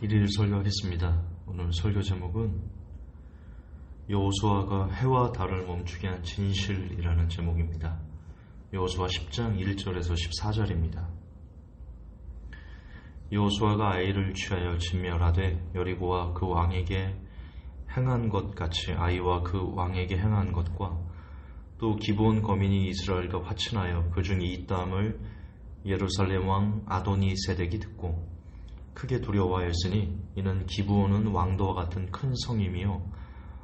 일일 설교하겠습니다. 오늘 설교 제목은 여호수아가 해와 달을 멈추게 한 진실이라는 제목입니다. 여호수아 10장 1절에서 14절입니다. 여호수아가 아이를 취하여 진멸하되 여리고와 그 왕에게 행한 것 같이 아이와 그 왕에게 행한 것과 또 기본 거민이 이스라엘과 화친하여 그 중에 이땀을 예루살렘 왕 아도니 세덱이 듣고 크게 두려워하였으니 이는 기부온은 왕도와 같은 큰 성임이요.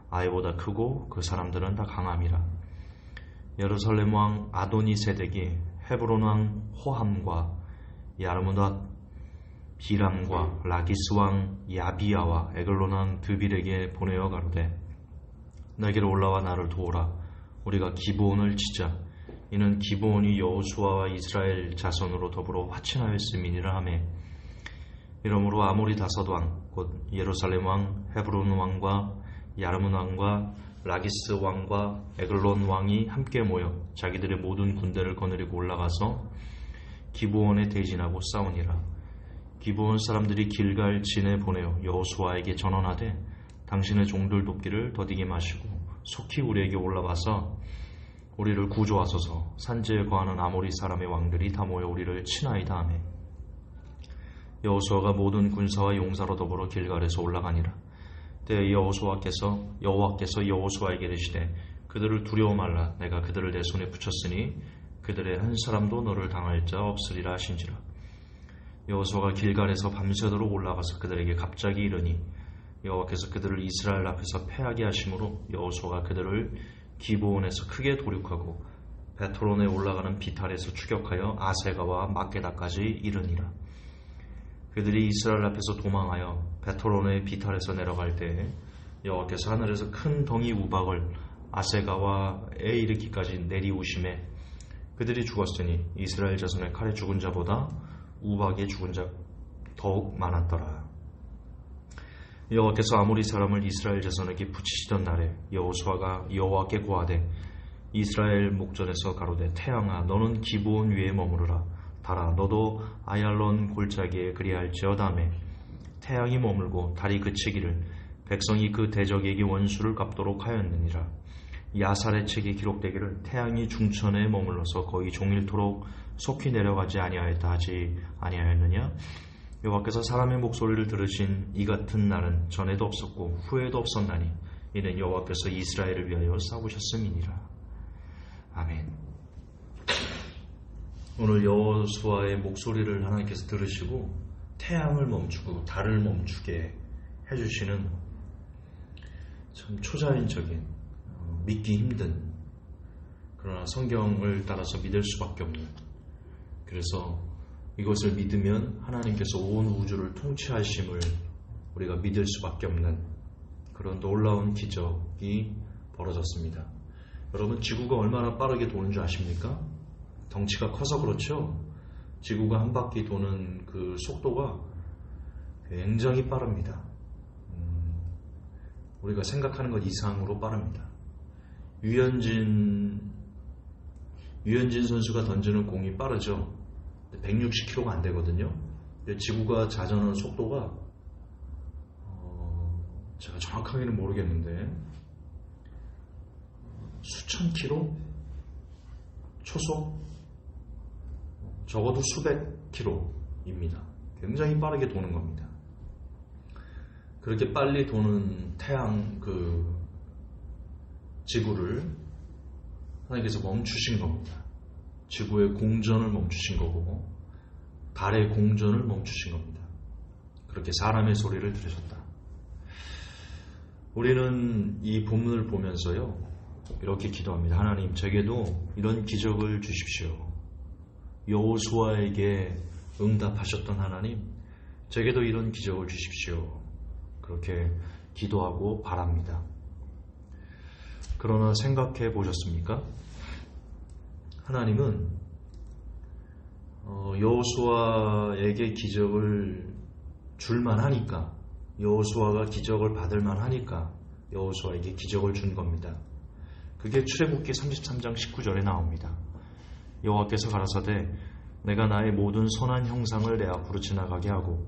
아이보다 크고 그 사람들은 다 강함이라. 예루살렘 왕 아도니 세덱이 헤브론 왕 호함과 야르무닷 비람과 라기스 왕 야비야와 에글론 왕 드빌에게 보내어 가로되 내게로 올라와 나를 도우라. 우리가 기부온을 치자. 이는 기부온이 여호수아와 이스라엘 자손으로 더불어 화친하였음이니라 하매 이러므로 아모리 다섯 왕, 곧 예루살렘 왕, 헤브론 왕과 야르문 왕과 라기스 왕과 에글론 왕이 함께 모여 자기들의 모든 군대를 거느리고 올라가서 기브온에 대진하고 싸우니라. 기브온 사람들이 길갈 진에 보내어 여호수아에게 전언하되 당신의 종들 돕기를 더디게 마시고 속히 우리에게 올라와서 우리를 구조하소서 산지에 거하는 아모리 사람의 왕들이 다 모여 우리를 친하이다 하매 여호수아가 모든 군사와 용사로 더불어 길갈에서 올라가니라. 때 여호수아께서 여호와께서 여호수아에게 이르시되 그들을 두려워 말라 내가 그들을 내 손에 붙였으니 그들의 한 사람도 너를 당할 자 없으리라 하신지라. 여호수아가 길갈에서 밤새도록 올라가서 그들에게 갑자기 이르니 여호와께서 그들을 이스라엘 앞에서 패하게 하심으로 여호수아가 그들을 기브온에서 크게 도륙하고 베토론에 올라가는 비탈에서 추격하여 아세가와 막게다까지 이르니라. 그들이 이스라엘 앞에서 도망하여 베토론의 비탈에서 내려갈 때 여호와께서 하늘에서 큰 덩이 우박을 아세가와 에 이르기까지 내리우심에 그들이 죽었으니 이스라엘 자손의 칼에 죽은 자보다 우박에 죽은 자 더욱 많았더라. 여호와께서 아무리 사람을 이스라엘 자손에게 붙이시던 날에 여호수아가 여호와께 고하되 이스라엘 목전에서 가로되 태양아 너는 기브온 위에 머무르라 달아 너도 아얄론 골짜기에 그리할지어다매. 태양이 머물고 달이 그치기를 백성이 그 대적에게 원수를 갚도록 하였느니라. 야살의 책이 기록되기를 태양이 중천에 머물러서 거의 종일토록 속히 내려가지 아니하였다 하지 아니하였느냐? 여호와께서 사람의 목소리를 들으신 이 같은 날은 전에도 없었고 후에도 없었나니 이는 여호와께서 이스라엘을 위하여 싸우셨음이니라. 아멘. 오늘 여호수아의 목소리를 하나님께서 들으시고 태양을 멈추고 달을 멈추게 해주시는 참 초자연적인 어, 믿기 힘든 그러나 성경을 따라서 믿을 수밖에 없는 그래서 이것을 믿으면 하나님께서 온 우주를 통치하심을 우리가 믿을 수밖에 없는 그런 놀라운 기적이 벌어졌습니다. 여러분 지구가 얼마나 빠르게 도는 줄 아십니까? 덩치가 커서 그렇죠. 지구가 한 바퀴 도는 그 속도가 굉장히 빠릅니다. 음, 우리가 생각하는 것 이상으로 빠릅니다. 유현진 유현진 선수가 던지는 공이 빠르죠. 160km가 안 되거든요. 지구가 자전하는 속도가 어, 제가 정확하게는 모르겠는데 수천 킬로 초속 적어도 수백 킬로입니다. 굉장히 빠르게 도는 겁니다. 그렇게 빨리 도는 태양 그 지구를 하나님께서 멈추신 겁니다. 지구의 공전을 멈추신 거고 달의 공전을 멈추신 겁니다. 그렇게 사람의 소리를 들으셨다. 우리는 이 본문을 보면서요, 이렇게 기도합니다. 하나님, 제게도 이런 기적을 주십시오. 여호수아에게 응답하셨던 하나님, 제게도 이런 기적을 주십시오. 그렇게 기도하고 바랍니다. 그러나 생각해 보셨습니까? 하나님은 어, 여호수아에게 기적을 줄만 하니까 여호수아가 기적을 받을 만 하니까 여호수아에게 기적을 준 겁니다. 그게 출애굽기 33장 19절에 나옵니다. 여호와께서 가라사대 내가 나의 모든 선한 형상을 내 앞으로 지나가게 하고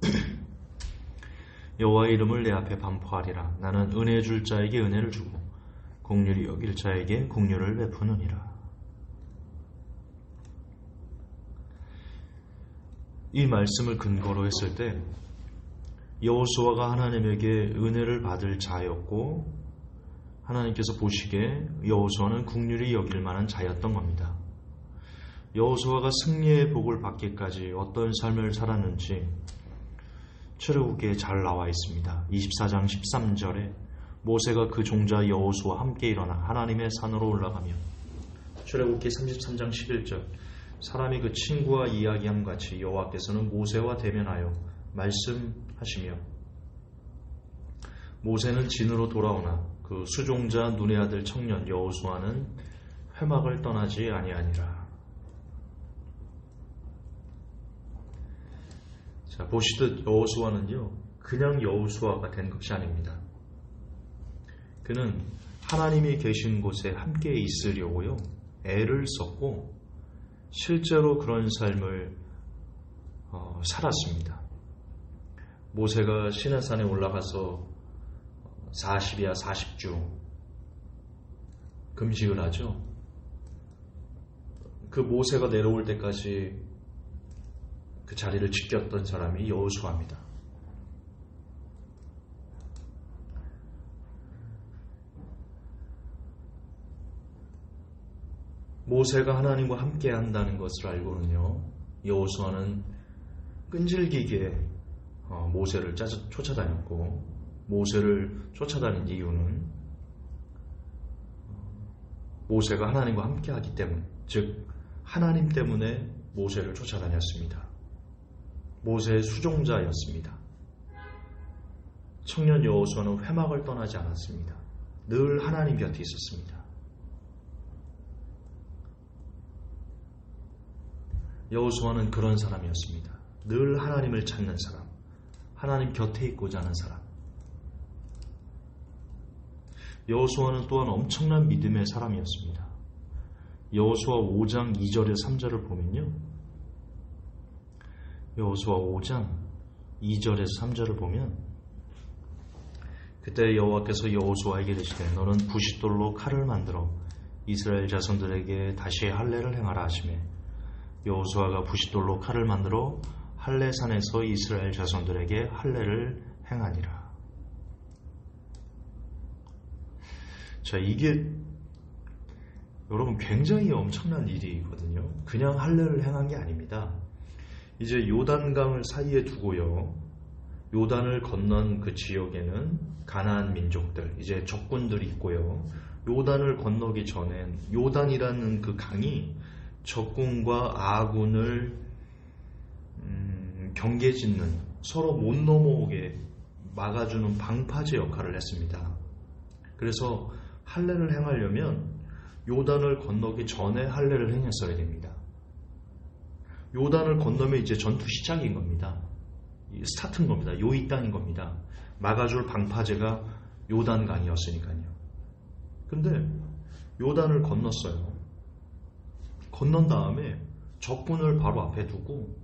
여호와의 이름을 내 앞에 반포하리라. 나는 은혜 줄 자에게 은혜를 주고 공률이 여길 자에게 공률을 베푸느니라. 이 말씀을 근거로 했을 때 여호수아가 하나님에게 은혜를 받을 자였고 하나님께서 보시기에 여호수아는 국률이 여길 만한 자였던 겁니다. 여호수아가 승리의 복을 받기까지 어떤 삶을 살았는지 출애굽기에 잘 나와 있습니다. 24장 13절에 모세가 그 종자 여호수와 함께 일어나 하나님의 산으로 올라가며 출애굽기 33장 11절 사람이 그 친구와 이야기함 같이 여호와께서는 모세와 대면하여 말씀하시며 모세는 진으로 돌아오나 그 수종자 눈의 아들 청년 여호수아는 회막을 떠나지 아니하니라. 자 보시듯 여호수아는요 그냥 여호수아가 된 것이 아닙니다. 그는 하나님이 계신 곳에 함께 있으려고요 애를 썼고 실제로 그런 삶을 어, 살았습니다. 모세가 시내산에 올라가서 40이야 40주 금식을 하죠. 그 모세가 내려올 때까지 그 자리를 지켰던 사람이 여호수아입니다. 모세가 하나님과 함께 한다는 것을 알고는요, 여호수아는 끈질기게 어, 모세를 쫓아다녔고, 모세를 쫓아다닌 이유는 모세가 하나님과 함께 하기 때문, 즉, 하나님 때문에 모세를 쫓아다녔습니다. 모세의 수종자였습니다. 청년 여호수아는 회막을 떠나지 않았습니다. 늘 하나님 곁에 있었습니다. 여호수아는 그런 사람이었습니다. 늘 하나님을 찾는 사람, 하나님 곁에 있고자 하는 사람. 여호수아는 또한 엄청난 믿음의 사람이었습니다. 여호수아 5장 2절에 3절을 보면요. 여호수아 5장 2절에서 3절을 보면 그때 여호와께서 여호수아에게 이르시되 너는 부싯돌로 칼을 만들어 이스라엘 자손들에게 다시 할례를 행하라 하시매 여호수아가 부싯돌로 칼을 만들어 할례산에서 이스라엘 자손들에게 할례를 행하니라. 자, 이게 여러분 굉장히 엄청난 일이거든요. 그냥 할례를 행한 게 아닙니다. 이제 요단강을 사이에 두고요. 요단을 건넌 그 지역에는 가나안 민족들, 이제 적군들이 있고요. 요단을 건너기 전엔 요단이라는 그 강이 적군과 아군을 음, 경계짓는 서로 못 넘어오게 막아주는 방파제 역할을 했습니다. 그래서 할례를 행하려면 요단을 건너기 전에 할례를 행했어야 됩니다. 요단을 건너면 이제 전투 시작인 겁니다. 스타트인 겁니다. 요이 땅인 겁니다. 막아줄 방파제가 요단강이었으니까요. 근데 요단을 건넜어요. 건넌 다음에 적군을 바로 앞에 두고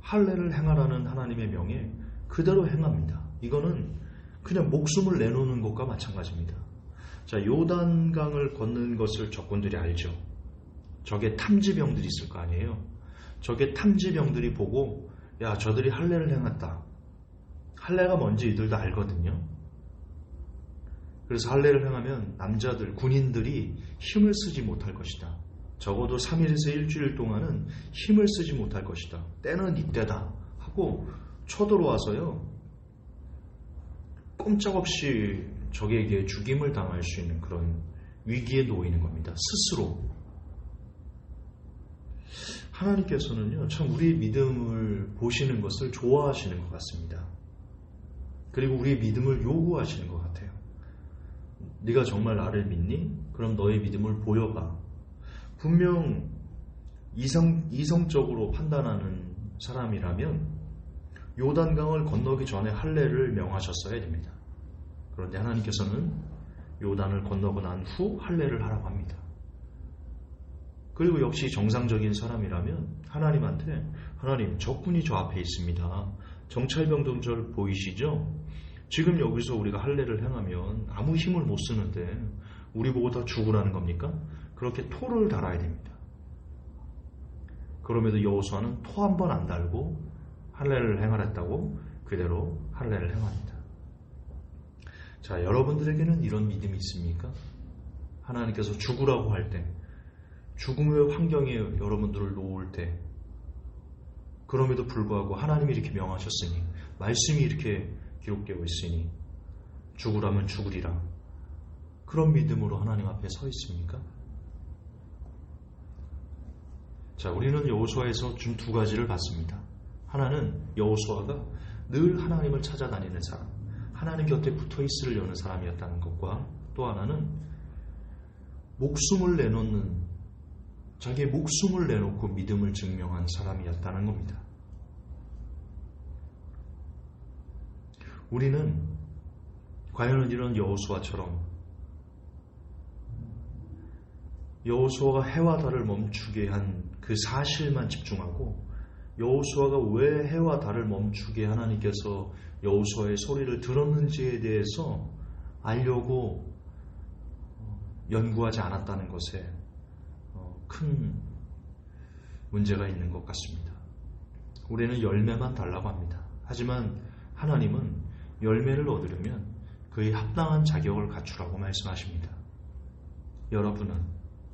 할례를 행하라는 하나님의 명에 그대로 행합니다. 이거는 그냥 목숨을 내놓는 것과 마찬가지입니다. 자, 요단강을 걷는 것을 적군들이 알죠. 적의 탐지병들이 있을 거 아니에요. 적의 탐지병들이 보고 야, 저들이 할례를 행했다. 할례가 뭔지 이들도 알거든요. 그래서 할례를 행하면 남자들, 군인들이 힘을 쓰지 못할 것이다. 적어도 3일에서 일주일 동안은 힘을 쓰지 못할 것이다. 때는 이때다. 하고 쳐들어와서요. 꼼짝없이 적에게 죽임을 당할 수 있는 그런 위기에 놓이는 겁니다. 스스로. 하나님께서는요, 참 우리의 믿음을 보시는 것을 좋아하시는 것 같습니다. 그리고 우리의 믿음을 요구하시는 것 같아요. 네가 정말 나를 믿니? 그럼 너의 믿음을 보여봐. 분명 이성, 이성적으로 판단하는 사람이라면 요단강을 건너기 전에 할례를 명하셨어야 됩니다. 그런데 하나님께서는 요단을 건너고 난 후 할례를 하라고 합니다. 그리고 역시 정상적인 사람이라면 하나님한테 하나님 적군이 저 앞에 있습니다. 정찰병동절 보이시죠? 지금 여기서 우리가 할례를 행하면 아무 힘을 못 쓰는데 우리 보고 다 죽으라는 겁니까? 그렇게 토를 달아야 됩니다. 그럼에도 여호수아는 토 한 번 안 달고 할례를 행하랬다고 그대로 할례를 행합니다. 자, 여러분들에게는 이런 믿음이 있습니까? 하나님께서 죽으라고 할 때, 죽음의 환경에 여러분들을 놓을 때, 그럼에도 불구하고 하나님이 이렇게 명하셨으니, 말씀이 이렇게 기록되어 있으니, 죽으라면 죽으리라. 그런 믿음으로 하나님 앞에 서 있습니까? 자, 우리는 여호수아에서 준 두 가지를 봤습니다. 하나는 여호수아가 늘 하나님을 찾아다니는 사람, 하나님 곁에 붙어 있으려는 사람이었다는 것과 또 하나는 목숨을 내놓는 자기의 목숨을 내놓고 믿음을 증명한 사람이었다는 겁니다. 우리는 과연 이런 여호수아처럼 여호수아가 해와 달을 멈추게 한 그 사실만 집중하고 여호수아가 왜 해와 달을 멈추게 하나님께서 여호수아의 소리를 들었는지에 대해서 알려고 연구하지 않았다는 것에 어, 큰 문제가 있는 것 같습니다. 우리는 열매만 달라고 합니다. 하지만 하나님은 열매를 얻으려면 그에 합당한 자격을 갖추라고 말씀하십니다. 여러분은,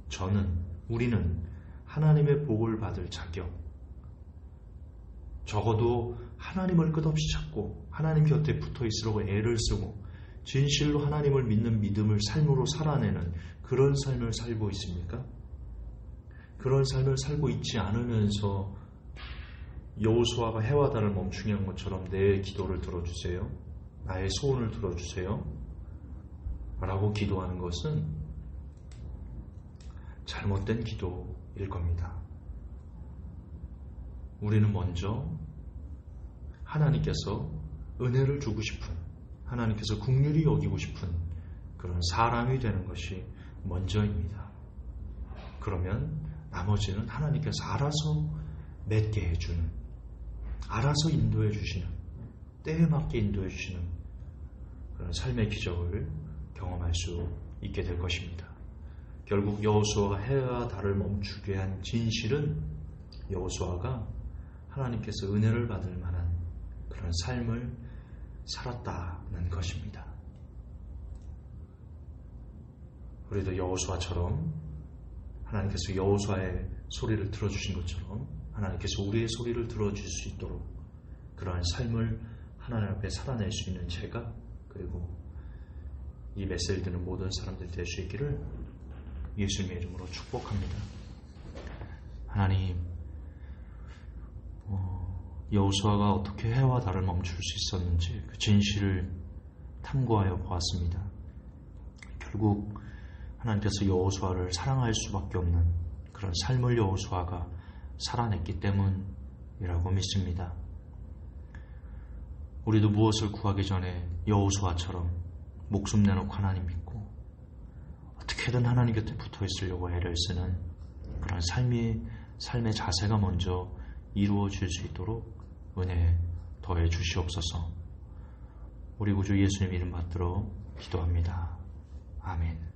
저는, 우리는 하나님의 복을 받을 자격, 적어도 하나님을 끝없이 찾고 하나님 곁에 붙어 있으려고 애를 쓰고 진실로 하나님을 믿는 믿음을 삶으로 살아내는 그런 삶을 살고 있습니까? 그런 삶을 살고 있지 않으면서 여호수아가 해와 달을 멈추게 한 것처럼 내 기도를 들어주세요. 나의 소원을 들어주세요. 라고 기도하는 것은 잘못된 기도일 겁니다. 우리는 먼저 하나님께서 은혜를 주고 싶은 하나님께서 국률이 여기고 싶은 그런 사람이 되는 것이 먼저입니다. 그러면 나머지는 하나님께서 알아서 맺게 해주는, 알아서 인도해 주시는, 때에 맞게 인도해 주시는 그런 삶의 기적을 경험할 수 있게 될 것입니다. 결국 여호수아가 해와 달을 멈추게 한 진실은 여호수아가 하나님께서 은혜를 받을 만한 그런 삶을 살았다는 것입니다. 우리도 여호수아처럼 하나님께서 여호수아의 소리를 들어주신 것처럼 하나님께서 우리의 소리를 들어줄 수 있도록 그러한 삶을 하나님 앞에 살아낼 수 있는 제가 그리고 이 메시지를 듣는 모든 사람들이 될수 있기를 예수님의 이름으로 축복합니다. 하나님, 어, 여호수아가 어떻게 해와 달을 멈출 수 있었는지 그 진실을 탐구하여 보았습니다. 결국 하나님께서 여호수아를 사랑할 수밖에 없는 그런 삶을 여호수아가 살아냈기 때문이라고 믿습니다. 우리도 무엇을 구하기 전에 여호수아처럼 목숨 내놓고 하나님 믿고 어떻게든 하나님 곁에 붙어 있으려고 애를 쓰는 그런 삶이 삶의 자세가 먼저 이루어질 수 있도록 은혜 더해 주시옵소서. 우리 구주 예수님 이름 받들어 기도합니다. 아멘.